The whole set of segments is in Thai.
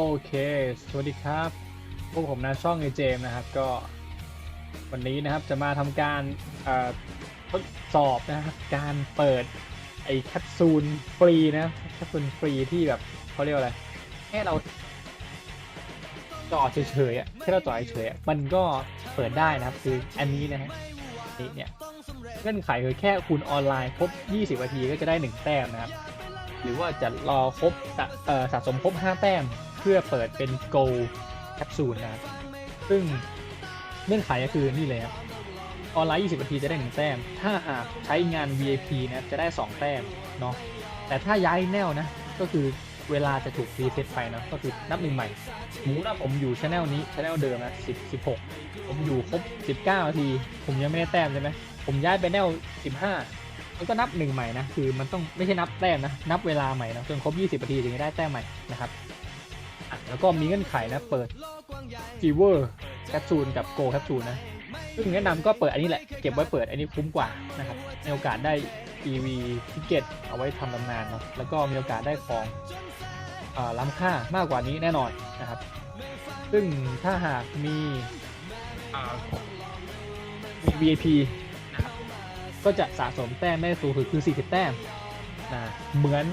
โอเค สวัสดีครับ พวกผมนะช่องไอเจมนะครับ ก็ วันนี้นะครับจะมาทำการทดสอบนะครับ การเปิดไอแคปซูลฟรีนะแคปซูลฟรีที่แบบเขาเรียกว่าอะไรแค่เราจอดเฉยๆอะแค่เราจอดเฉยๆมันก็เปิดได้นะครับ คืออันนี้นะฮะนี่เนี่ยเงื่อนไขคือแค่คุณออนไลน์ครบ 20นาทีก็จะได้ 1 แต้มนะครับ หรือว่าจะรอครบสะสะสมครบ 5 แต้ม พื่อเปิดเป็น Go แคปซูลนะครับ ซึ่งเงื่อนไขก็คือนี่เลยครับออนไลน์ 20 นาทีจะได้ 1 แต้ม ถ้าหากใช้งาน VIP นะจะได้ 2 แต้มเนาะ แต่ถ้าย้ายแนวนะ ก็คือเวลาจะถูกรีเซ็ตไปเนาะก็คือนับหนึ่งใหม่สมมติว่าผมอยู่ช anel นี้ช anel เดิมนะ10 16 ผมอยู่ครบ 19 นาที ผมยังไม่ได้แต้มใช่ไหมผมย้ายไปแนว 15 มันก็นับหนึ่งใหม่นะ คือมันต้องไม่ใช่นับแต้มนะ นับเวลาใหม่นะจนครบ 20 นาทีถึงจะได้แต้มใหม่นะครับ แล้วก็มีเงื่อนไขนะเปิด Fever แคปซูลกับ Go แคปซูลนะซึ่งแนะนำก็เปิดอันนี้แหละ เก็บไว้เปิดอันนี้คุ้มกว่านะครับมีโอกาสได้ EV ทิเก็ตเอาไว้ทำตำนานเนาะแล้วก็มีโอกาสได้ของอ่าล้ำค่ามากกว่านี้แน่นอนนะครับ ซึ่งถ้าหากมีอ่ามี VIP นะครับก็จะสะสมแต้มได้สูงสุดคือ 40 แต้มนะเหมือน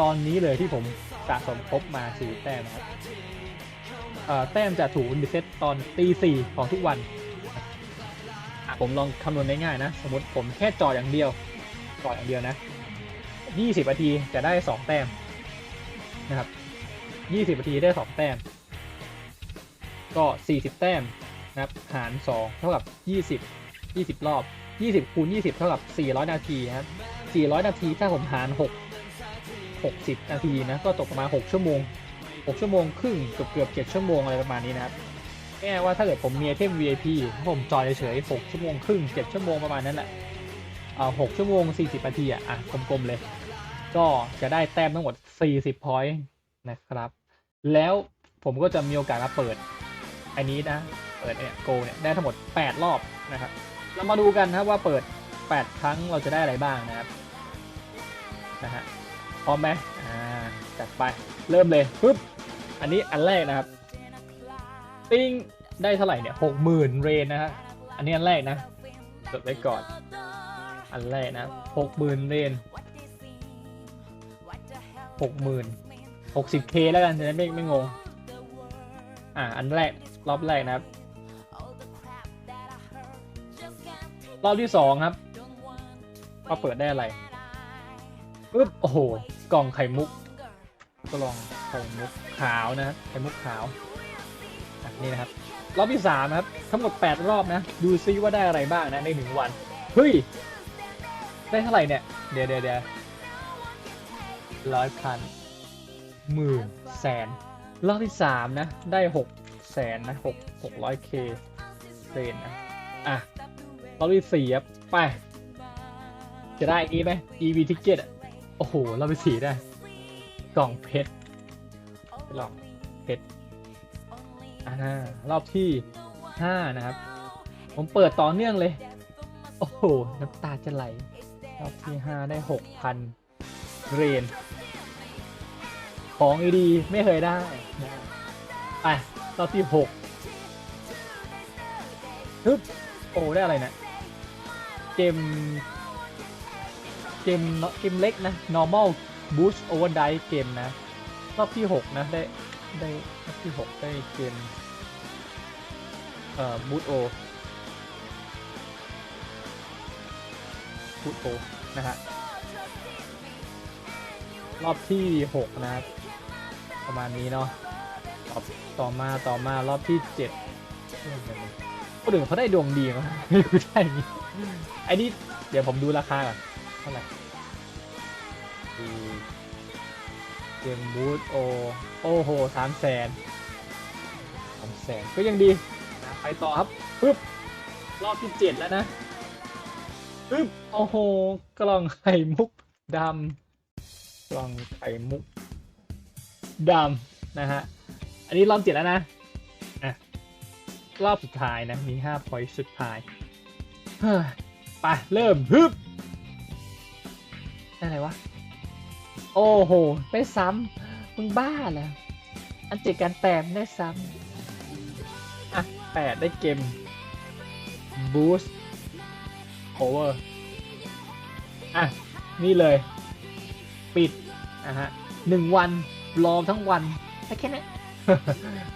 ตอนนี้เลยที่ผมสะสมครบมา 40 แต้มนะครับเอ่อ แต้มจะถูกรีเซ็ตตอนตีสี่ของทุกวัน ผมลองคำนวณง่ายๆนะ สมมติผมแค่จออย่างเดียวจออย่างเดียวนะ20นาทีจะได้2แต้มนะครับ20นาทีได้2แต้ม ก็40แต้มนะครับหาร2เท่ากับ20 20รอบ20คูณ20เท่ากับ400นาทีครับ400นาทีถ้าผมหาร6 60นาทีนะก็ตกประมาณ6ชั่วโมง 6 ชั่วโมงครึ่งเกือบเกือบ7ชั่วโมงอะไรประมาณนี้นะครับแง่ว่าถ้าเกิดผมมีไอเทม VIP ถ้าผมจอยเฉยๆ6ชั่วโมงครึ่ง7ชั่วโมงประมาณนั้นแหละเอา6ชั่วโมง 40นาทีอะอะกลมๆเลย ก็จะได้แต้มทั้งหมด 40พอยต์นะครับ แล้วผมก็จะมีโอกาสมาเปิดอันนี้นะ เปิดเนี่ยโกเนี่ยได้ทั้งหมด 8 รอบนะครับ เรามาดูกันนะว่าเปิด 8 ครั้งเราจะได้อะไรบ้างนะครับนะฮะพร้อมไหมอ่าจัดไปเริ่มเลยปึ๊บ อันนี้อันแรกนะครับปิ้งได้เท่าไหร่เนี่ยหกหมื่นเรนนะฮะ อันนี้อันแรกนะจดไว้ก่อน อันแรกนะหกหมื่นเรนหกหมื่นหกสิบเคแล้วกันจะได้ไม่ไม่งง อ่า อันแรกรอบแรกนะครับ รอบที่สองครับก็เปิดได้อะไรปึ๊บโอ้โห กล่องไข่มุกก็ลอง ข่มุกขาวนะครับไข่มุกขาวนี่นะครับ รอบที่สามครับ ทั้งหมด8รอบนะ ดูซิว่าได้อะไรบ้างนะในหนึ่งวัน เฮ้ย ได้เท่าไหร่เนี่ย เดี๋ยวเดี๋ยวเดี๋ยวร้อยพันหมื่นแสน รอบที่สามนะ ได้หกแสนนะหกหกร้อยเคเซนนะ อะ รอบที่สี่ครับไป จะได้นี้ไหม EV ticket อะโอ้โห รอบที่สี่ได้ กล่องเพชร กล่องเพชรอ่ารอบที่ห้านะครับ ผมเปิดต่อเนื่องเลย โอ้โห น้ำตาจะไหล รอบที่ห้าได้หกพันเรน ของดีๆไม่เคยได้นะไปรอบที่หกฮึบโอ้ได้อะไรเนะี่ยเกมเกมเนอะเกมเล็กนะ normal boost overdrive เกมนะ รอบที่หกนะได้ได้รอบที่หกได้เกมเอ่อบูตโอบูตโอนะฮะรอบที่หกนะครับ ประมาณนี้เนาะต่อต่อมาต่อมารอบที่เจ็ดคนอื่นเขาได้ดวงดีมั้ยไม่รู้ได้ไงไอ้นี่เดี๋ยวผมดูราคาก่อนเท่าไหร่ดู เกมบูตโอโอ้โหสามแสนสามแสนก็ยังดีนะไปต่อครับปึ๊บรอบที่เจ็ดแล้วนะปึ๊บโอ้โห กล่องไข่มุกดำกล่องไข่มุกดำนะฮะ อันนี้รอบเจ็ดแล้วนะอะรอบสุดท้ายนะ มีห้าพอยต์สุดท้ายเฮ้ยไปเริ่มฮึบได้อะไรวะ โอ้โหไปซ้ำมึงบ้าแล้วออันเจ็ดการแต้มได้ซ้ำอะแปดได้เกม boost cover อะ นี่เลย ปิดอะฮะหนึ่งวันรอทั้งวันแค่แค่นี้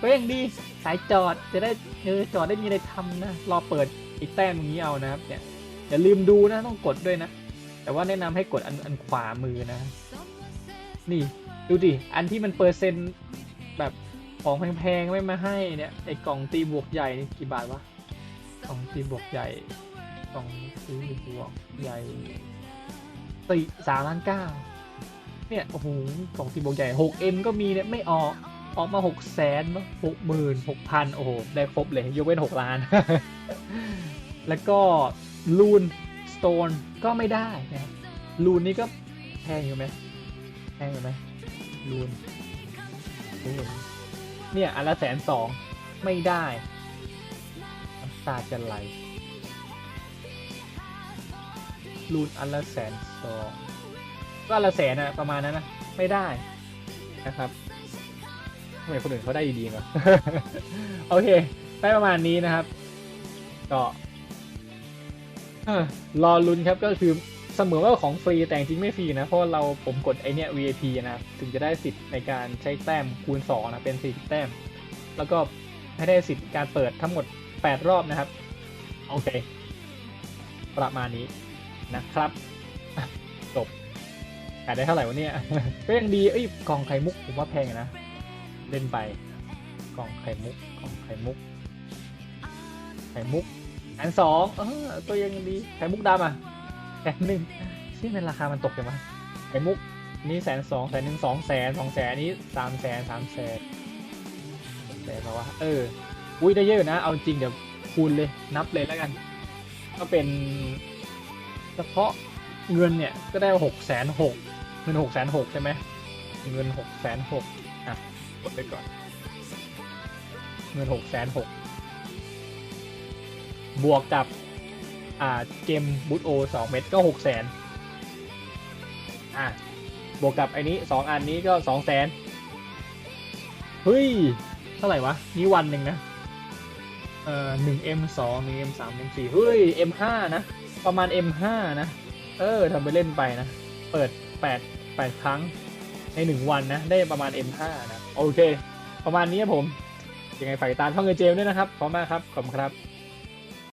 ก็ยังดีสายจอดจะได้เออจอดได้มีอะไรทำนะ รอเปิดอีกแต้มตรงนี้เอานะครับเนี่ยอย่าลืมดูนะต้องกดด้วยนะ แต่ว่าแนะนำให้กดอันอันขวามือนะ นี่ ดูดิ อันที่มันเปอร์เซ็นต์แบบของแพงๆ ไม่มาให้เนี่ย ไอ้กล่องตีบวกใหญ่นี่กี่บาทวะ กล่องตีบวกใหญ่ กล่องตีบวกใหญ่สี่สามล้านเก้าเนี่ย โอ้โห กล่องตีบวกใหญ่หกเอ็มก็มีเนี่ย ไม่ออกออกมาหกแสนหกหมื่นหกพันโอ้โห ได้ครบเลยยกเว้นหกล้าน แล้วก็ลูนสโตนก็ไม่ได้นะลูนนี่ก็แพงอยู่ไหม แพงอยู่ไหมลูนลูนเนี่ยอันละแสนสองไม่ได้น้ำตาจะไหลลูนอันละแสนสองก็อันละแสนอะประมาณนั้นนะไม่ได้นะครับทำไมคนอื่นเขาได้ดีๆวะโอเค ได้ประมาณนี้นะครับ ก็เออรอลุ้นครับก็คือ เสมอว่าของฟรีแต่จริงไม่ฟรีนะ เพราะเราผมกดไอเนี้ย VIP นะถึงจะได้สิทธิ์ในการใช้แต้มคูณ2นะเป็น40แต้ม แล้วก็ให้ได้สิทธิ์การเปิดทั้งหมด 8 รอบนะครับ โอเค ประมาณนี้นะครับจบขายได้เท่าไหร่วะเนี่ยก็ยังดีเอ้ยกล่องไข่มุกผมว่าแพงนะ เล่นไปกล่องไข่มุกกล่องไข่มุก ไข่มุก อันสองเออตัวยังดีไข่มุกดำอะ แสนหนึ่งที่มันราคามันตกจังวะไข่มุกนี่แสนสองแสนหนึ่งสองแสนสองแสนนี้สามแสนสามแสนแสนมาวะเออ อุ้ยได้เยอะอยู่นะ เอาจริงเดี๋ยวคูณเลยนับเลยแล้วกัน ก็เป็นเฉพาะเงินเนี่ยก็ได้หกแสนหกเงินหกแสนหกใช่ไหมเงินหกแสนหกอะกดไปก่อน เงินหกแสนหกบวกกับ อ่าเกมบูตโอสองเม็ดก็หกแสนอะบวกกับไอ้นี้สองอันนี้ก็สองแสนเฮ้ย เท่าไหร่วะ นี่วันหนึ่งนะ เอ่อหนึ่ง M สองหนึ่ง M สาม M สี่เฮ้ย M ห้านะ ประมาณ M ห้านะ เออทำไปเล่นไปนะ เปิดแปดแปดครั้งในหนึ่งวันนะ ได้ประมาณ M ห้านะ โอเค ประมาณนี้ครับผม ยังไงฝากตามช่องเอเจมด้วยนะครับ ขอบมากครับ ขอบคุณครับ